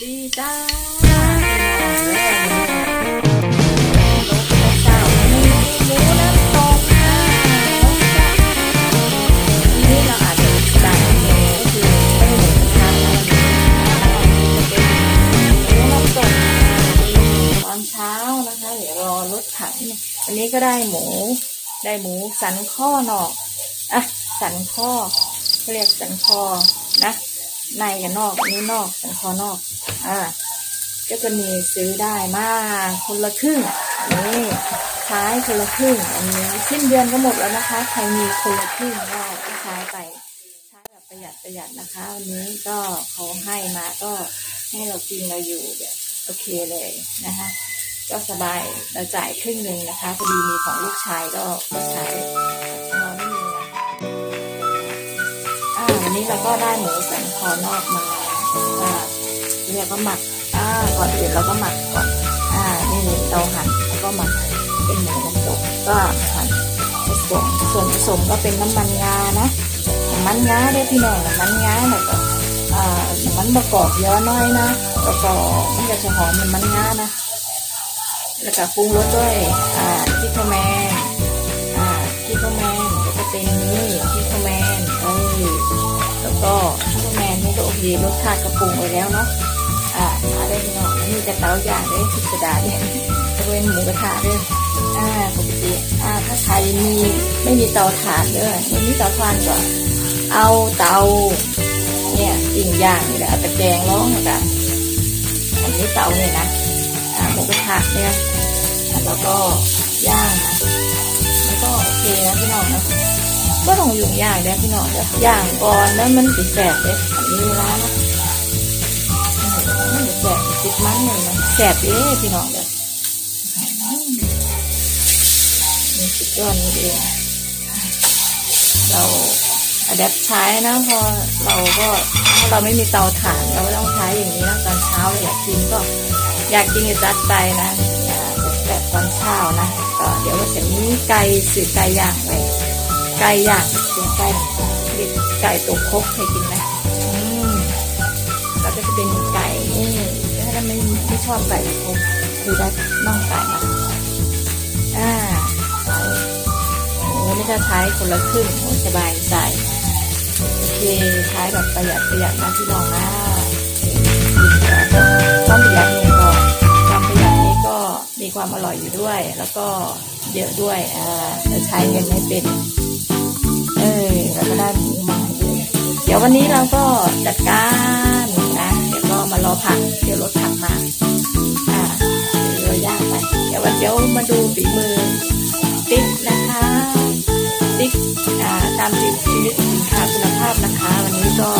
ดีจ้าพี่น้องเด้อรถเจ้าหมูหมูน้ำตกอ่ารสจัดวันนี้เราอาจจะสั่งเมนูก็คือได้หมูกระทะนะวันนี้จะเป็นหมูน้ำตอนเช้านะคะเดี๋ยวรอรถถังเนี่ยวันนี้ก็ได้หมู ได้หมูสันข้อนอกอะสันข้อเรียกสันคอนะในกับนอกนนี้นอกสันคอนอก อ่าก็จะมีซื้อได้มาคนละครึ่งนี่ใช้คนละครึ่ง อันนี้สิ้นเดือนก็หมดแล้วนะคะ ใครมีคนละครึ่งก็ก็ใช้ไปใช้แบบประหยัดประหยัดนะคะวันนี้ก็เขาให้มาก็ให้เรากินเราอยู่แบบโอเคเลยนะคะก็สบายเราจ่ายครึ่งหนึ่งนะคะพอดีมีของลูกชายก็ก็ใช้เราไม่มีนะอ่าวันนี้เราก็ได้หมูสันคอนอกมาอ่า เรียกว่าหมักอ่าก่อนอื่นเราก็หมักก่อนอ่านี่เราหั่นแล้วก็หมักเป็นหมูน้ำตกก็หั่นผสมส่วนผสมก็เป็นน้ำมันงานะน้ำมันงาเด้พี่น้องน้ำมันงาแล้วก็อ่าน้ำมันประกอบเยอะน้อยนะแล้วก็มันก็จะหอมน้ำมันงานะแล้วก็ปรุงรสด้วยอ่าพริกแมนอ่าพริกแมนก็จะเป็นีรสชาติก็ปรุงไว้แล้วเนาะอ่ามาได้พี่น้องนี่จะเตาอย่างได้พิสดารเนี่ยจะเป็นหมูกระทะด้วยอ่าปกติอ่าถ้าใครมีไม่มีเตาถ่านด้วยไม่มีเตาถ่านก็เอาเตาเนี่ยอิ่งย่างนี่แหละเอาตะแกรงร้องกันอันนี้เตาเนี่ยนะอ่าหมูกระทะเนี่ยแล้วก็ย่างนะมันก็โอเคนะพี่น้องนะ ก็ต้องยุ่งยากเลยพี่น้องเดี๋ยวย่างก่อนแล้วมันติดแสบเลยอันนี้เวลานะมันจะแสบติดมันเลยนะแสบเด้พี่น้องเด้อนี่สุดยอดนี่เองเราอะแดปใช้นะพอเราก็ถ้าเราไม่มีเตาถ่านเราก็ต้องใช้อย่างนี้นะตอนเช้าเราอยากกินก็ อยากกินก็จัดไปนะแบบตอนเช้านะก็เดี๋ยวเราจะมีไก่สื่อไก่ย่างไป ไก่ย่างเป็นไก่เรียกไก่ตกคกให้กินนะอืมแล้วก็จะเป็นไก่นี่ถ้าไม่ไม่ชอบไก่ผมคือได้น่องไก่มาอ่าโอ้นี่จะใช้คนละครึ่งโอ้สบายใจโอเคใช้แบบประหยัดประหยัดนะพี่น้องนะต้องประหยัดเงินก่อนความประหยัดนี้ก็มีความอร่อยอยู่ด้วย แล้วก็เยอะด้วยอ่าจะใช้เงินไม่เป็น ออแล้วก็ได้หมูมาให้ด้วยเดี๋ยววันนี้เราก็จัดการนะเดี๋ยวก็มารอผักเดี๋ยวรถผักมาอ่าเดี๋ยวเราย่างไปเดี๋ยววันเดี๋ยวมาดูฝีมือติ๊กนะคะติ๊กอ่าตามติดชีวิตสินค้าคุณภาพนะคะ วันนี้ก็